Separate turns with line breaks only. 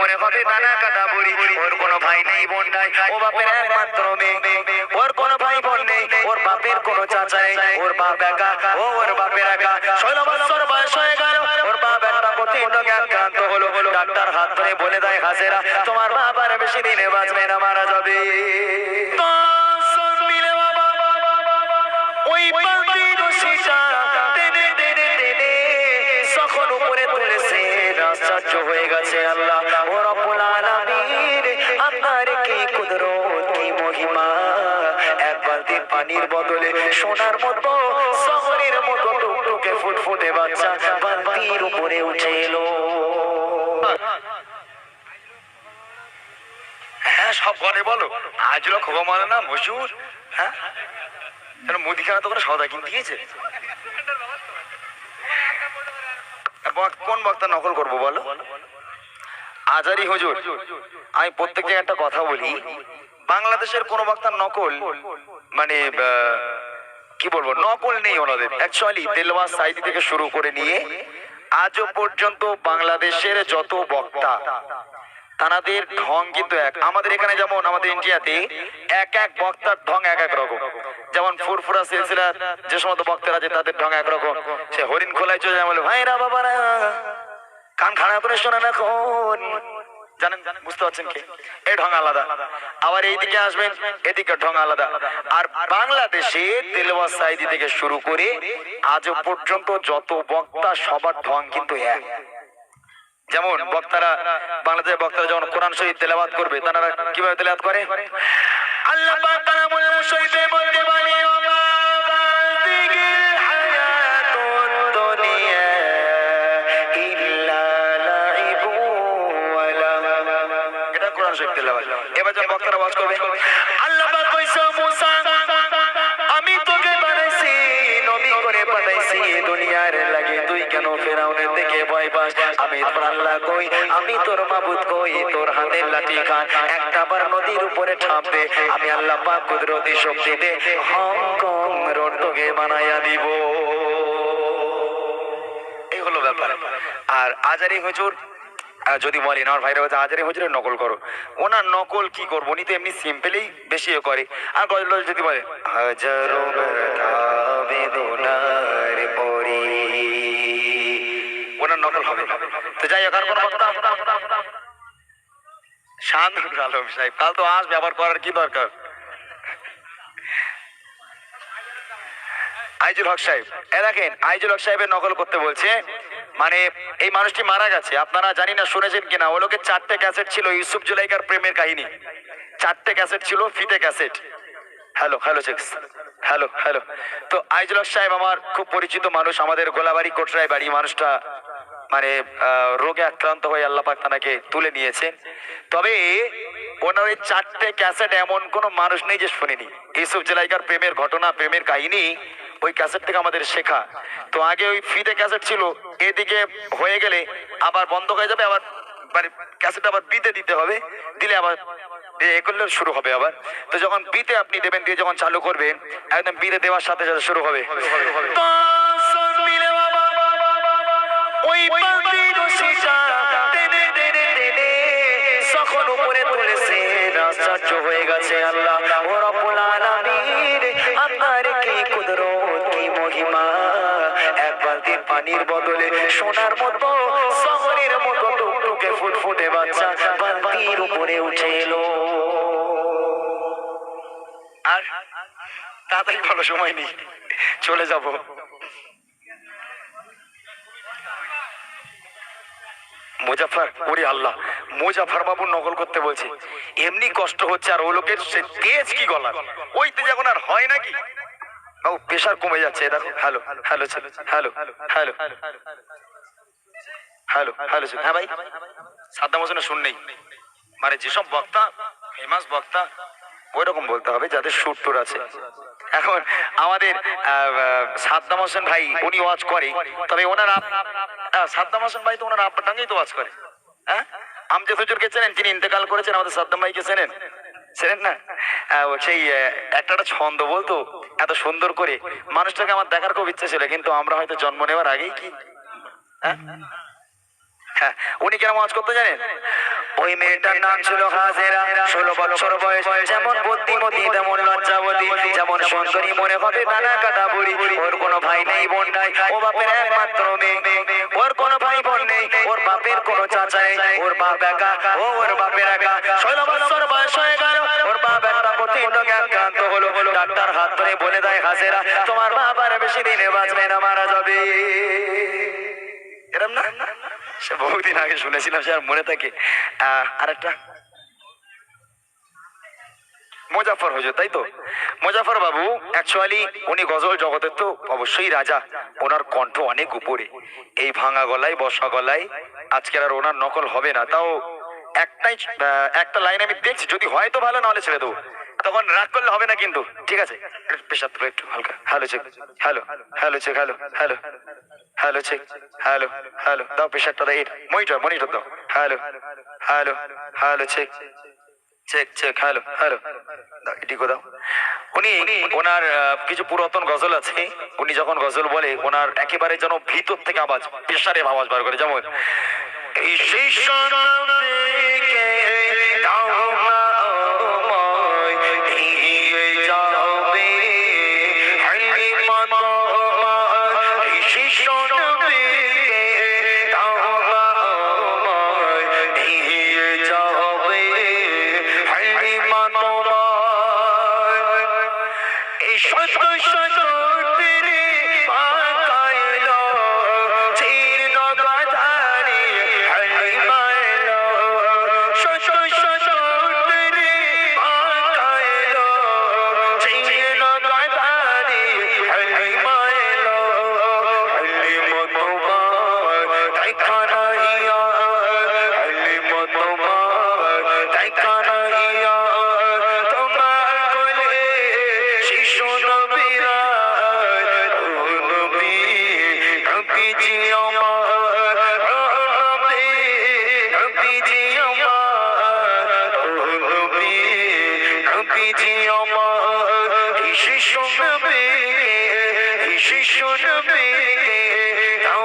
মনে হবে নানা কথা বলি ওর কোনো ভাই নেই, বোন নাই, ও বাপের একমাত্র মেয়ে, ওর ভাই বোন নেই, ওর বাপের চাচা নেই, ওর বাপ একা, ও ওর বাপের একা, ষোলো বছর বয়স হয়ে গেল, ওর বাপ একটা আক্রান্ত হলো, ডাক্তার হাত ধরে বলে দেয় হাসেরা তোমার বাবার বেশি দিনে বাঁচবে না, মারা যাবে। আশ্চর্য হয়ে গেছে আল্লাহ। ও আপনার কি মহিমা? পানির বদলে সোনার মতো, শহরের মতো টুকটুকে ফুটফুটে বাচ্চা বালতির উপরে উঠে এলো। হ্যাঁ সব ঘরে বলো। আজ লোক খোবা মানে না মজুর হ্যাঁ মুদিখানা তো করে সদা কিনতে গিয়েছে কোন বক্তা নকল করব বলো? আজারি হুজুর, আমি প্রত্যেক একটা কথা বলি। বাংলাদেশের কোন বক্তার নকল মানে কি বলব, নকল নেই ওনাদের। অ্যাকচুয়ালি দেলওয়াজ সাইদি থেকে শুরু করে নিয়ে আজও পর্যন্ত বাংলাদেশের যত বক্তা, তানাদের ঢং কিন্তু এক। আমাদের এখানে যেমন আমাদের ইন্ডিয়াতে এক এক বক্তার ঢং এক এক রকম। যেমন ফুরফুরা সিলসিলার যে সমস্ত বক্তারা আছে তাদের ঢং একরকম। সে হরিণ খোলায় চলে যায় বলে, ভাইরা, বাবারা, কান খাড়া করে শোনা এখন। জানেন, বুঝতে পারছেন কি? এই ঢং আলাদা। আবার আসবেন, এদিকে ঢং আলাদা। আর বাংলাদেশে সাইদি থেকে শুরু করে আজও পর্যন্ত যত বক্তা, সবার ঢং কিন্তু এক। যেমন বক্তারা, বাংলাদেশের বক্তারা যখন কোরআন শরীফ তেলাওয়াত করবে, তারা কীভাবে তেলাওয়াত করে? আল্লাহ বলতে আমি তোর আল্লাহ কই? আমি তোর হাতের লাঠি খান একটা বার নদীর উপরে ঠাপ দে, আমি আল্লাহ কুদরতি শক্তিতে হংকং রোড তোকে বানাইয়া দিব। এই হলো ব্যাপার। আর আজারি হুজুর যদি বলেন আমার ভাইরা বলছে আজারি হুজুরের নকল করো। ওনার নকল কি করব? উনি তো এমনি সিম্পলেই বেশি করে। আর গজল যদি বলে, হাজারো ওনার নকল হবে তো যাই হোক বক্তা আলম সাহেব আসবে আবার করার কি দরকার? আইজুল হক সাহেব, এ দেখেন, আইজুল হক সাহেবের নকল করতে বলছে মানে এই মানুষটি মারা গেছে। আপনারা জানি না, শুনেছেন কিনা? ও লোকের চারটে ক্যাসেট ছিল ইউসুফ জুলাইকার প্রেমের কাহিনী। চারটে ক্যাসেট ছিল ফিতে cassette. Hello hello checks hello hello. তো আইজুল সাহেব আমার খুব পরিচিত মানুষ, আমাদের গোলাবাড়ি কোটরায় বাড়ি। মানুষটা মানে রোগে আক্রান্ত হয়ে আল্লাহ পাক তানাকে তুলে নিয়েছেন তবে ওনার ওই চারটে ক্যাসেট এমন কোনো মানুষ নেই যে শুনিনি। ইউসুফ জেলাইকার প্রেমের ঘটনা, প্রেমের কাহিনী ওই ক্যাসেট থেকে আমাদের শেখা। তো আগে ওই ফিতে ক্যাসেট ছিল, এদিকে হয়ে গেলে আবার বন্ধ হয়ে যাবে, আবার মানে ক্যাসেট আবার বিতে দিতে হবে, দিলে আবার এ এ শুরু হবে আবার। তো যখন বিতে আপনি দেবেন, দিয়ে যখন চালু করবেন, একদম বিতে দেওয়ার সাথে সাথে শুরু হবে। ওই উপরে তুলেছে। হয়ে গেছে আল্লাহ। পানির বদলে সোনার মতো, শহরের মতো টুকটুকে ফুটফুটে বাচ্চা বালতির উপরে উঠে এলো। আর তাড়াতাড়ি ভালো সময় নেই, চলে যাব। মুজাফর ওরে আল্লাহ মুজাফর বাবু নকল করতে বলছে, এমনি কষ্ট হচ্ছে আর ও লোকের সে তেজ কি গলার? ওই তেজ এখন আর হয় নাকি? বাবু প্রেশার কমে যাচ্ছে দেখো। Hello hello hello hello hello hello হ্যাঁ ভাই, সাদ্দাম হোসেনের শুন নেই। মানে যেসব বক্তা ফেমাস বক্তা ওই রকম বলতে হবে, যাদের সুর টুর আছে। এখন আমাদের সাদ্দাম হোসেন ভাই, উনি ওয়াজ করে, তবে ওনার সাদ্দাম হোসেন ভাই তো ওনার আপনার টাঙ্গেই তো ওয়াজ করে। হ্যাঁ? আমজদ হুজুরকে চেনেন, তিনি ইন্তেকাল করেছেন, আমাদের সাদ্দাম ভাইকে চেনেন। না? সেই একটা ছন্দ বলতো, এত সুন্দর করে। মানুষটাকে আমার দেখার খুব ইচ্ছে ছিল, কিন্তু আমরা হয়তো জন্ম নেওয়ার আগেই কি? হ্যাঁ? হ্যাঁ উনি কেন করতে জানেন? ওই মেয়েটার নাম ছিল হাজেরা, ষোলো বছর বয়স, যেমন তেমন লজ্জাবতী, যেমন সুন্দরী মনে হবে নানা কাটা বুড়ি। ওর কোনো ভাই নেই, বোন নাই, ও বাপের একমাত্র মেয়ে। ওর কোনো ভাই বোন নেই, ওর বাপের কোনো চাচা ওর বাপ একা, ও ওর বাপের একা। ষোলো বছর বয়স হয়ে গেল ওর বাপ একটা হলো হলো ডাক্তার হাত ধরে বলে দেয় হাজেরা তোমার আর বেশি দিনে বাঁচবে না মারা যাবে। এরম না? সে বহুদিন আগে শুনেছিলাম সে আর মনে থাকে। আহ, আরেকটা। মোজাফর হুজুর তাই তো? মোজাফর বাবু অ্যাকচুয়ালি উনি গজল জগতের তো অবশ্যই রাজা। ওনার কণ্ঠ অনেক উপরে। এই ভাঙা গলায় বসা গলায় আজকের আর ওনার নকল হবে না তাও একটাই একটা লাইন আমি দেখছি, যদি হয় তো ভালো, নাহলে ছেড়ে দেবো। তখন রাগ করলে হবে না কিন্তু। ঠিক আছে? একটু হালকা। Hello check hello hello check hello hello hello check hello hello, দাও প্রেশারটা দাও মনিটর মনিটর দাও। Hello hello hello check check check hello hello, দাও উনি ওনার কিছু পুরাতন গজল আছে। উনি যখন গজল বলে, ওনার একেবারে যেন ভিতর থেকে আওয়াজ প্রেশারে আওয়াজ বার করে যেমন শত শত তীরে পাকাইল নবীজি আমার। এই শিশু নবী এই শিশু নবী তাও